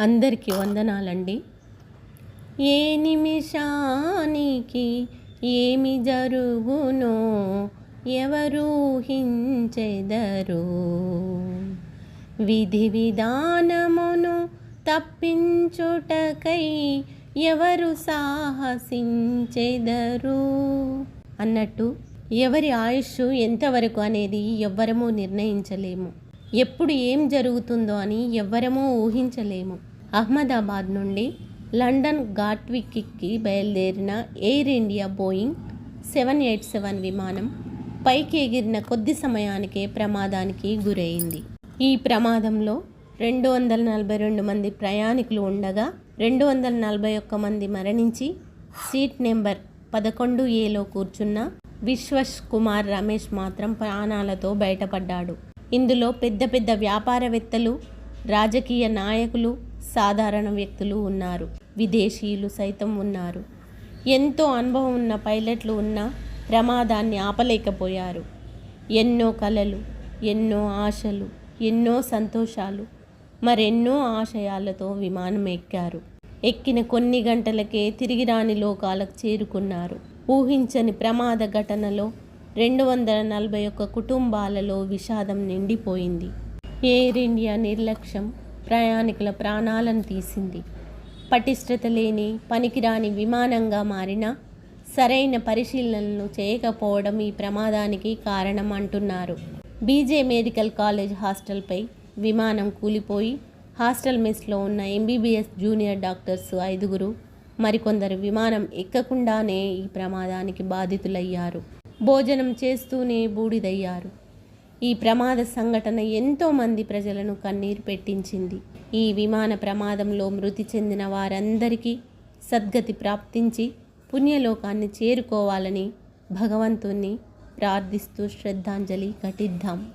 అందరికీ వందనాలండి. ఏ నిమిషానికి ఏమి జరుగునో ఎవరూహించెదరు విధి విధానమును తప్పించుటకై ఎవరు సాహసించెదరు? అన్నట్టు ఎవరి ఆయుష్ ఎంతవరకు అనేది ఎవ్వరము నిర్ణయించలేము. ఎప్పుడు ఏం జరుగుతుందో అని ఎవ్వరము ఊహించలేము. అహ్మదాబాద్ నుండి లండన్ గాట్విక్కి బయలుదేరిన Air India Boeing seven eight seven విమానం పైకి ఎగిరిన కొద్ది సమయానికే ప్రమాదానికి గురైంది. ఈ ప్రమాదంలో రెండు వందల నలభై రెండు మంది ప్రయాణికులు ఉండగా రెండు వందల నలభై ఒక్క మంది మరణించి సీట్ నెంబర్ పదకొండు ఏలో కూర్చున్న విశ్వస్ కుమార్ రమేష్ మాత్రం ప్రాణాలతో బయటపడ్డాడు. ఇందులో పెద్ద పెద్ద వ్యాపారవేత్తలు రాజకీయ నాయకులు సాధారణ వ్యక్తులు ఉన్నారు. విదేశీయులు సైతం ఉన్నారు. ఎంతో అనుభవం ఉన్న పైలట్లు ఉన్న ప్రమాదాన్ని ఆపలేకపోయారు. ఎన్నో కలలు ఎన్నో ఆశలు ఎన్నో సంతోషాలు మరెన్నో ఆశయాలతో విమానం ఎక్కారు. ఎక్కిన కొన్ని గంటలకే తిరిగి రాని లోకాలకు చేరుకున్నారు. ఊహించని ప్రమాద ఘటనలో రెండు వందల నలభై ఒక్క కుటుంబాలలో విషాదం నిండిపోయింది. ఎయిర్ ఇండియా నిర్లక్ష్యం ప్రయాణికుల ప్రాణాలను తీసింది. పటిష్టత లేని పనికిరాని విమానంగా మారిన సరైన పరిశీలనలు చేయకపోవడం ఈ ప్రమాదానికి కారణం అంటున్నారు. బీజే మెడికల్ కాలేజ్ హాస్టల్పై విమానం కూలిపోయి హాస్టల్ మెస్లో ఉన్న ఎంబీబీఎస్ జూనియర్ డాక్టర్స్ ఐదుగురు మరికొందరు విమానం ఎక్కకుండానే ఈ ప్రమాదానికి బాధితులయ్యారు. భోజనం చేస్తూనే బూడిదయ్యారు. ఈ ప్రమాద సంఘటన ఎంతోమంది ప్రజలను కన్నీరు పెట్టించింది. ఈ విమాన ప్రమాదంలో మృతి చెందిన వారందరికీ సద్గతి ప్రాప్తించి పుణ్యలోకాన్ని చేరుకోవాలని భగవంతుణ్ణి ప్రార్థిస్తూ శ్రద్ధాంజలి ఘటిద్దాం.